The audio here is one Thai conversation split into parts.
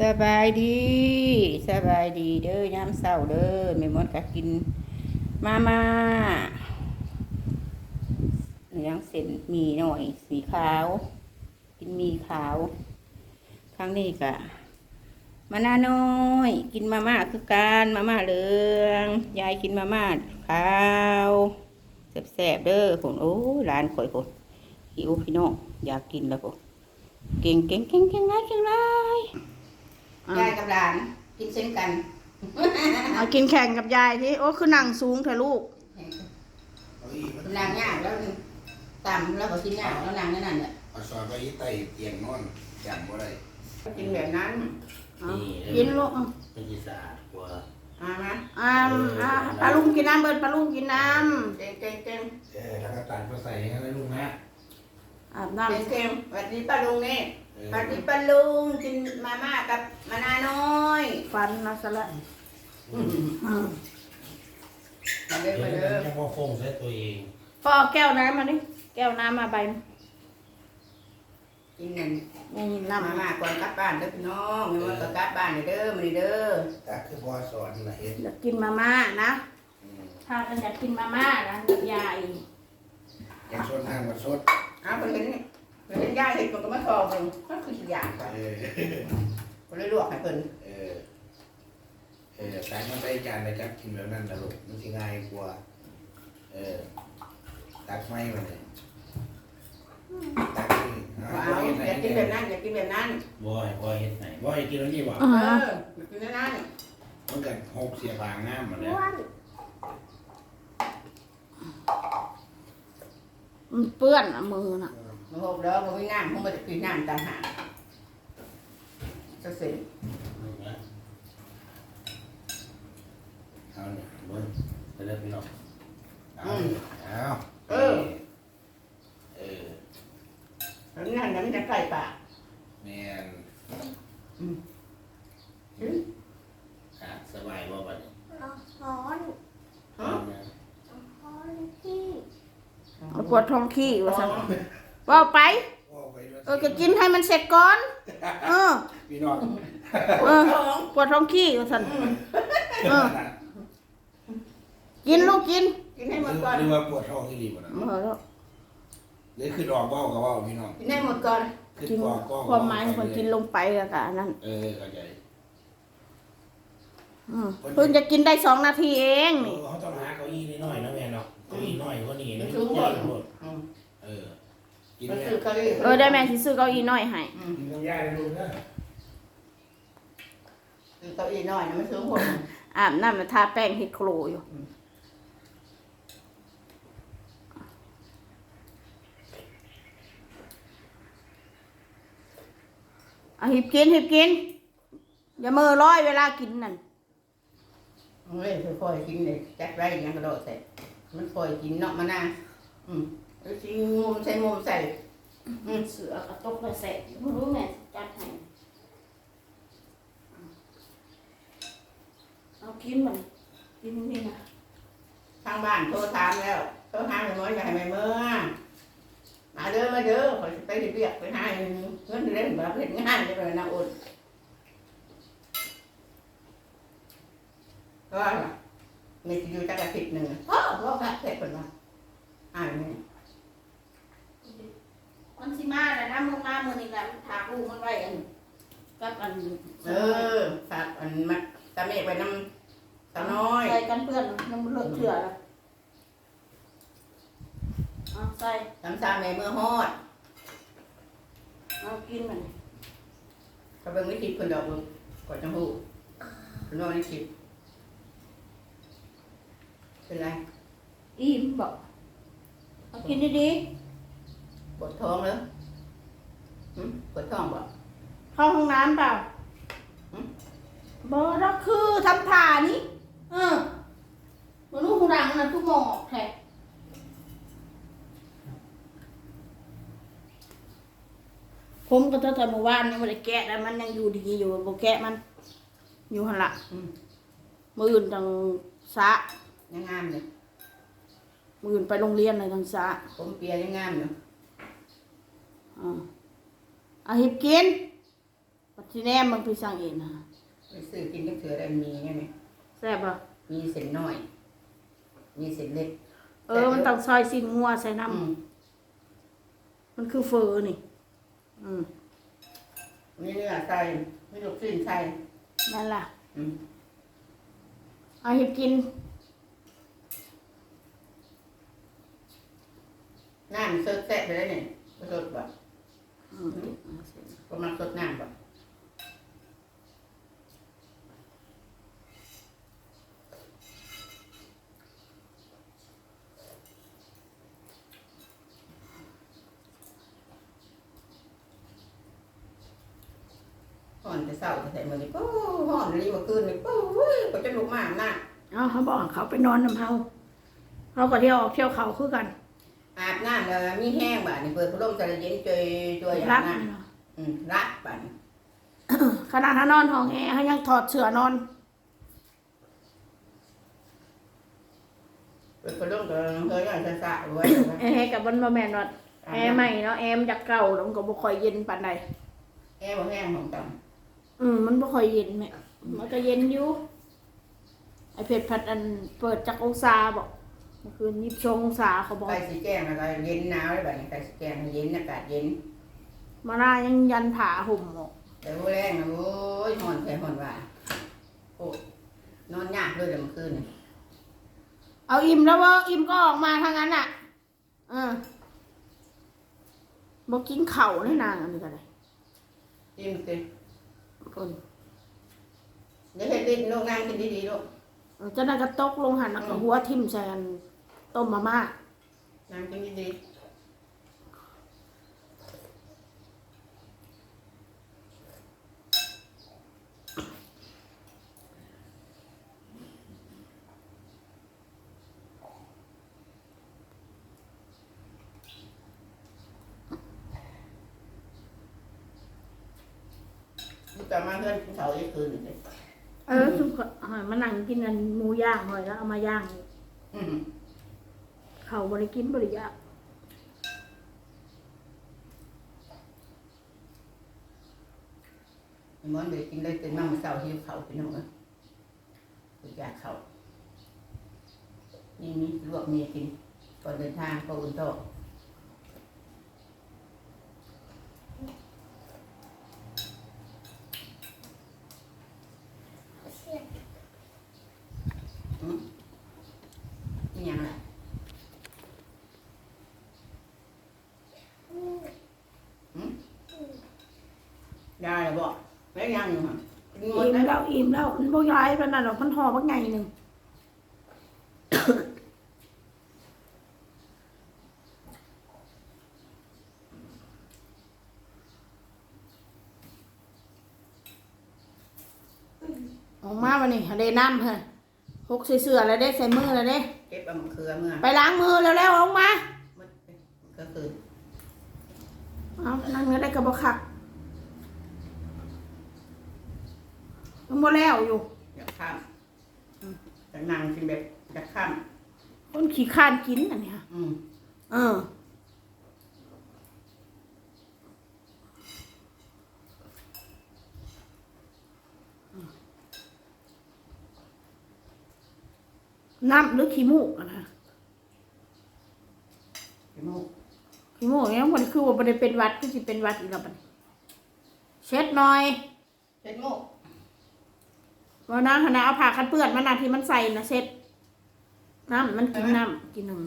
สบายดีสบายดีเด้อยามเช้าเด้อแม่มดก็กินมาม่าเลี้ยงเส้นมีหน่อย สีขาว กินมีขาวครั้งนี้ก็มานาน้อย กินมาม่าคือการมาม่าเหลืองยายกินมาม่าขาวแซ่บๆเด้อผมโอ้ร้านข่อยผมหิวพี่น้องอยากกินแล้วผมเก่งเก่งเก่งเก่งไรเก่งไร ยายกับหลาน กินเช่นกันเอากินแข่งกับยายที่โอ้คือนั่งสูงเถอะลูกเอาอีกมันนางยากแล้วต่ำแล้วก็กินยากแล้วนางนั่นนั่นแหละเอาซอยไปอีไตเตียงนอนจำบ่ได้กินแบบนั้นเอากินลูกเป็นกีสาดกว่ามามาอ่าอ่าปลาลุงกินน้ำเบิดปลาลุงกินน้เก่งเก่งเก่งเออแล้วก็ตัดมาใส่ให้ได้ลูกนะำอาบน้เก่งเก่งสวัสดีป้าลุงนี่ สวัสดีป้าลุงกินมาม่ากับมะนาวน้อยำฟันนะสละอืมมาเด้อเดี๋ยวมาจะเด้อจะพอฟงใช้ตัวเองพ่อเอาแก้วน้ำมาดิแก้วน้ำมาใบหนึ่งกินนั่นนี่มาน้ำม่าก่อนกลับบ้านเด้อพี่น้องไม่ว่าก็กลับบ้านเด้อมาเด้อตัดคือพ่อสอนนะเฮ็ดอยากกินมาม่านะอืมถ้ากันอยากกินมาม่านะกับยายอยากสดทางมาสดเอาคนเห็น นี่คนเห็นย่าเห็นคนก็มาทอเพิ่นก็คือสิอยากไปเออคนเลยลวกให้เพิ่นเออเออสายมันไปจานเลยครับกินแบบนั้นนะลูกมันสิง่ายกว่าเออตักไม้มาเลยตักนี่เอาว้าบ่วเฮ็ดไหนอยากกินแบบนั้นอยากกินแบบนั้นบ่อยบ่อยเฮ็ดไหนบ่ให้กินแล้วนี่บ่อืเอมออยากกินแบบนั้นมันก็หกเสียบางน้ำหมดแล้วมันเปื้อนอะมือน่ะ มันหกแล้วมันไม่น้ำมันไม่ได้กินน้ำต่างหากจะเสร็จเอาเนี่ยเบิ้งไปเริ่มพี่น้องเอาเอาเออเออแล้วนั่นนั้นจะใกล้ปากแม่นอืมอะสบายบ่บัดนี้ร้อนฮะร้อนที่ปวดท้องขี้ว่าซั่น ว่าไป ว่าไปด้วยเออก็กินให้มันเสร็จก่อน เออ พี่น้องเออปวดท้องขี้ว่าซั่นเออ กินลูกกินกินให้หมดก่อน หรือว่าปวดท้องที่ดีบ่นะเออหรือคือดอกเบ้าก็เว้าพี่น้องกินให้หมดก่อน คือกินกอกก็ความหมายของคนกินลงไปแล้วก็อันนั้น เออเข้าใจอืมเพิ่งจะกินได้สองนาทีเองเอนี่ อเขาต้องหาเก้าอี้น้อยๆนะแม่เนาะเก้าอี้น้อยกว่านี้มันะนใหสูงหมญ่ดหมดอืมเออ กินมันเนี่ยคือเกาหลีเออได้แม่สิซื้อเก้าอี้น้อยให้อืมกินน้ำยาได้ลูกนะคือเกาหลีน้อยนะมันสูงหมดอาบน้ำมาทาแป้งเฮ็ดโครอยู่เอาหิบกินหิบกิน อย่ามือร้อยเวลากินนั่นเฮ้ยค่อยๆกินเลยจัดไว้อย่างกระโดดใส่มันค่อยกินเนาะมะนาวอืม แล้วชิงมุมใส่มุมใส่เสือกระตกกระแสไม่รู้แม่จัดให้เอากินมันกินนี่นะทางบ้านโทรถามแล้วโทรถามไปหมดอยากให้แม่เมื่อมาเด้อมาเด้อขอไปเรียกไปหาเงินเล่นแบบเห็นงานจะไปนะอุ่นก็มีอยู่จักอาทิตย์หนึ่งก็ก็พักเสร็จคนมาอ่านนี่ มันสิมาแต่น้ำมึงมามือนี่แหละถากลูกมันไว้อันกับอันเออฝากอันมาตาเมฆไปน้ำตาน้อยใส่กันเพื่อนน้ำเลือดเถื่อละเอาใส่น้ำซาแม่เมื่อฮอดเอากินมันเขาเบิ่งวิธีคนดอกเบิ่งกดจังหูคนนอนวิธีเป็นไรอิ่มบอกเอากินดีปวดท้องเหรอหึ ปวดท้องบ่ๆเข้าห้องน้ำเปล่าหืมบอรักคือทำผ่านี่เออมันลูกหูดังนะทุกหมอกแท้ผมก็เท่าแต่เมื่อวานนี่มันได้แกะแล้วมันยังอยู่ดีอยู่บ่แกะมัน อยู่หันละอืมมืออื่นทางสะยังงามเลยมืออื่นไปโรงเรียนเลยทางสะผมเปียยังงามอยู่อ่า เอาหิบกินปัจจุบันมันคือสั่งเองนะไปซื้อกินก็เถื่อได้มีไงไหมแซ่บป่ะมีเส้นน้อย มีเส้นเล็กเออ มันต้องซอยสิ้นงัวใส่น้อืมำมันคือเฟอนี่ อืมมีเนื้อใส่มีลูกชิ้นใส่นั่นล่ะ อืมเอาเห็ดกิน น้ำสดแซ่บไปได้เนี่ยสดแบบอืม ประมาณสดน้ำแบบห่อนจะเศร้าจะใส่มือนี่ปู้ห่อนรีบคืนนี่ปู้เว้ยก็จะลุกมาอาบน้ำเอาเขาบอกเขาไปนอนน้ำเฮาเขาก็เที่ยวออกเที่ยวเขาคือกัน อาบน้ำแล้วมีแห้งบ่านี่เปิดพัดลมใส่เย็นจอยจอยอารับบน้ำอืมรักบ่านี่ขนาดถ้านอนห้องแอร์เขายังถอดเสื้อนอน เปิดพัดลมก็เฮ้ยอย่างสะๆไว้แอร์กับมันบ่แม่นว่าแอร์ใหม่เนาะแอร์มันจากเก่าแล้วมันก็บ่ค่อยเย็นปานใดแอร์บ่แห้งของต่อืมมันบ่ค่อยเย็นแม่มันก็เย็นอยู่ไอเพชรพัดอันเปิดจากองศาบอกเมื่อคืนยี่สิบสององศาเขาบอกำไฟสีแจ้งแล้วก็เย็นหนาวได้บ่านี่ไฟสีแจ้งเย็นอากาศเย็นมาหน้ายังยันผาห่มออกแต่ว่าแรงนะโอ้ยห่อนแค่ห่อนว่าโอ้นอนยากเลยเดี๋ยวเมื่อคืนนี่เอาอิ่มแล้วว่าอิ่มก็ออกมาทางนั้นอะเออบอกกินเข่าวนี่นางอันนี้ก็ได้จิ้มสิเพิ่นเดี๋ยวให้ดิ้นลูกนั่งกินดีๆลูกเออเจ้านั่นก็ตกลงหันแล้วก็หัวทิ่มใส่อัน ต้มมาม่านั่งกินดีๆลูกกลับมาเพื่อนกินเสาร์อีกคืนหนึ่งเลยเออทุกคนหอยมานั่งกินอันหมูย่างหอยแล้วเอามาย่าง อืม เขาบริกินบริยากมอนเดี๋ยวกินได้ตื่นมาเมื่งเศร้าหิวเขาพี่น้องเอ้ยอยากเขายิ่งมีลวกเมียกินก่อนเดินทางก็อุ่นโตะอืมนี่ยังไงอืม ได้แล้วบอกแล้วยังอยู่ฮะกินหมดอิ่มแล้วแล้วอิ่มแล้วมันบ่ย้ายปานนั้นหรอกมันห่อบักไงหนึ่งออกมาวันนี้เดน้ำเฮ้ยพกใส่เสื้อแล้วเด้ใส่มือแล้วเด้ เก็บเอามะเขือเมื่อไปล้างมือแล้วแล้วๆออกมา มันก็คือ เอานั่งเนื้อได้กระบอกขัก ยังบ่แล้วอยู่ อยากข้ามแต่นางกินแบบอยากข้ามคนขี้ข้านกินอันเนี้ยอืมเออ น้ำหรือขี้มูกอะนะพี่มูกขี้มูกเนี่ยมันคือว่ามันได้เป็นหวัดก็สิเป็นหวัดอีกแล้วบัดนี้เช็ดหน่อย เช็ดมูก ว่าน้ำขนาดเอาผ้าคันเปื้อนมานาที่มันใส่นะเช็ดน้ำมันกินน้ำกินหนึ่ง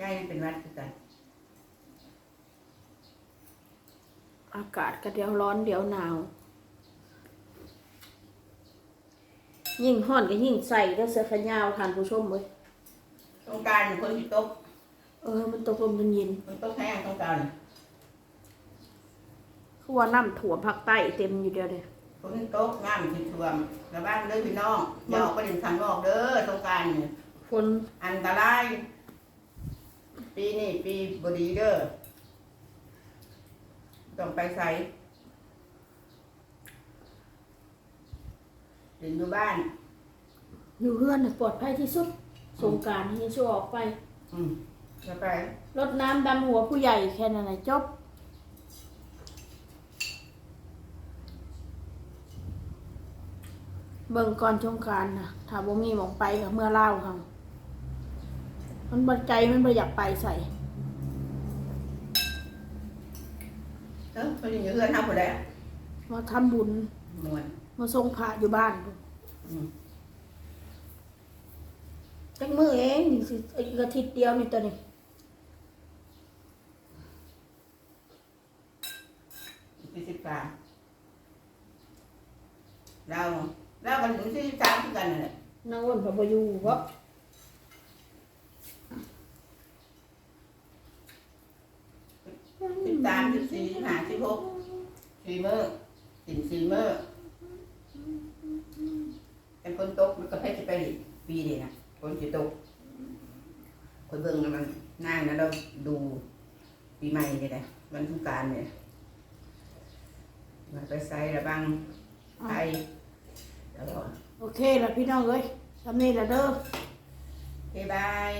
ยายนี่เป็นหวัดคือกันอากาศก็เดี๋ยวร้อนเดี๋ยวหนาว ยิ่งห้อนก็ยิ่งใส่แล้วเสื้อแขนยาวทานผู้ชมเว้ยต้องการคนที่ตก เออ มันตกลมเย็นมันตกแห้งต้องการๆ คือว่าน้ำถ่วมภาคใต้เต็มอยู่เดียวเลยคนตกน้ำที่ท่วมระบ้านเด้อพี่น้องอย่าออกไปเดินทางนอกเด้อต้องการนี่ฝนอันตราย ปีนี้ปีบดีเด้อต้องไปใส่เดินอยู่บ้าน อยู่เพื่อนน่ะปลอดภัยที่สุดสงกรารให้ช่วยออกไป อืมจะไป รดน้ำดำหัวผู้ใหญ่แค่นั้นแหละจบ เบิ่งก่อนสงกรารนะถ้าบ่มีหมองไปกับเมื่อเล่าวครับมันบัดใจมันบ่อยากไปใส่เออคนอยู่เพื่อนทำหมดแล้วมาทำบุญมวนมาส่งพระอยู่บ้านพุ่นอืมจักมือเองนี่สิอีกอาทิตย์เดียวนี่ตัวนี้สี่สิบสามเรา เรากันถึงสี่สิบสามคือกันนั่นแหละนางอ้วนพบ่อยู่บ่สิบสามสิบสี่สิบห้าสิบหกสี่มื้อสิบสี่มื้อเป็นคนตกมันก็เพชรจะไปปีเดียวนะคนจะตกคนเบิ่งน่ะมันหน้านะเราดูปีใหม่เลยนะวันสงกรารเนี่ยมาไปใส่ระบังไทยแล้วก็ โอเคล่ะพี่น้องเอ้ยทำนี่ล่ะเด้อโอเคบาย